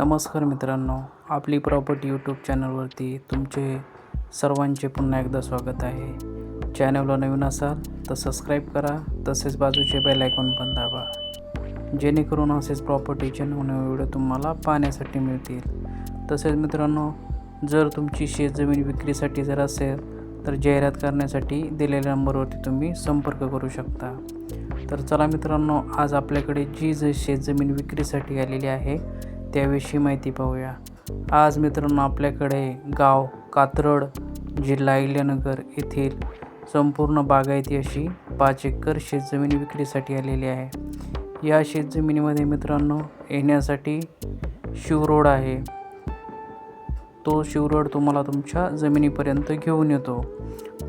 नमस्कार मित्रांनो आपली प्रॉपर्टी यूट्यूब चॅनलवरती तुमचे सर्वांचे पुन्हा एकदा स्वागत आहे. चॅनलला नवीन असाल तर सबस्क्राईब करा तसेच बाजूचे बेल आयकॉन पण दाबा. जेणेकरून असेच प्रॉपर्टीचे नवनवे व्हिडिओ तुम्हाला पाहण्यासाठी मिळतील. तसेच मित्रांनो जर तुमची शेतजमीन विक्रीसाठी जर असेल तर जाहिरात करण्यासाठी दिलेल्या नंबरवरती तुम्ही संपर्क करू शकता. तर चला मित्रांनो आज आपल्याकडे जी जे शेतजमीन विक्रीसाठी आलेली आहे त्याविषयी माहिती पाहूया. आज मित्रांनो आपल्याकडे गाव कात्रड जिल्हा इल्यानगर येथील संपूर्ण बागायती अशी पाच एकर शेतजमीन विक्रीसाठी आलेली आहे. या शेतजमिनीमध्ये मित्रांनो येण्यासाठी शिवरोड आहे. तो शिवरोड तुम्हाला तुमच्या जमिनीपर्यंत घेऊन येतो.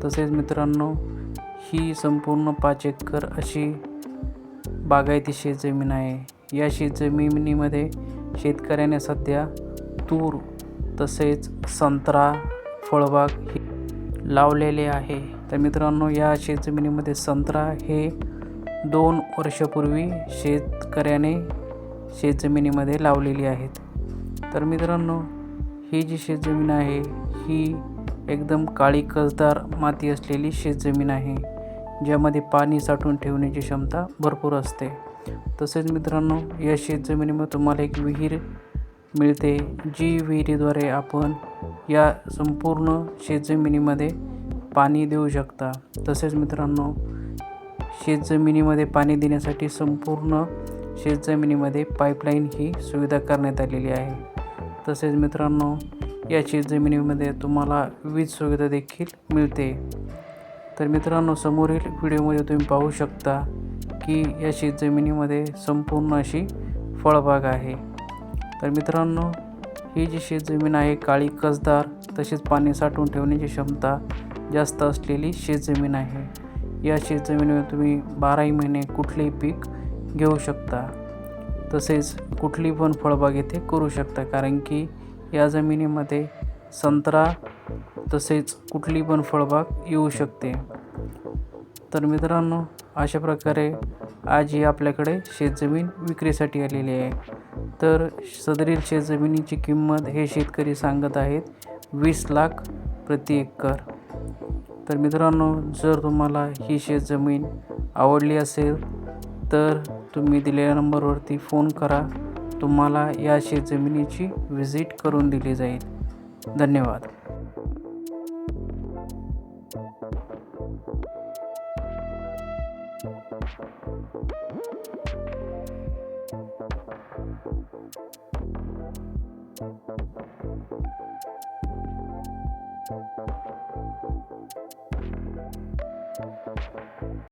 तसेच मित्रांनो ही संपूर्ण पाच एकर अशी बागायती शेतजमीन आहे. या शेतजमिनीमध्ये शेतकऱ्याने सध्या तूर तसेच संत्रा फळबाग हे लावलेले आहे. तर मित्रांनो या शेतजमिनीमध्ये संत्रा हे दोन वर्षापूर्वी शेतकऱ्याने शेतजमिनीमध्ये लावलेली आहेत. तर मित्रांनो ही जी शेतजमीन आहे ही एकदम काळी कसदार माती असलेली शेतजमीन आहे ज्यामध्ये पाणी साठवून ठेवण्याची क्षमता भरपूर असते. तसेच मित्रांनो या शेतजमिनीमध्ये तुम्हाला एक विहीर मिळते जी विहिरीद्वारे आपण या संपूर्ण शेतजमिनीमध्ये पाणी देऊ शकता. तसेच मित्रांनो शेतजमिनीमध्ये पाणी देण्यासाठी संपूर्ण शेतजमिनीमध्ये पाईपलाईन ही सुविधा करण्यात आलेली आहे. तसेच मित्रांनो या शेतजमिनीमध्ये तुम्हाला वीज सुविधा देखील मिळते. तर मित्रांनो समोरील व्हिडिओमध्ये तुम्ही पाहू शकता की या शेतजमिनीमध्ये संपूर्ण अशी फळबाग आहे. तर मित्रांनो ही जी शेतजमीन आहे काळी कसदार तसेच पाणी साठवून ठेवण्याची क्षमता जास्त असलेली शेतजमीन आहे. या शेतजमिनीवर तुम्ही बाराही महिने कुठलेही पीक घेऊ शकता. तसेच कुठली पण फळबाग येथे करू शकता कारण की या जमिनीमध्ये संत्रा तसेच कुठली पण फळबाग येऊ शकते. तर मित्रांनो अशा प्रकारे आज ही आपल्याकडे शेतजमीन विक्रीसाठी आलेली आहे. तर सदरील शेतजमिनीची किंमत हे शेतकरी सांगत आहेत वीस लाख प्रति एकर. तर मित्रांनो जर तुम्हाला ही शेतजमीन आवडली असेल तर तुम्ही दिलेल्या नंबरवरती फोन करा. तुम्हाला या शेतजमिनीची व्हिजिट करून दिली जाईल. धन्यवाद. Thank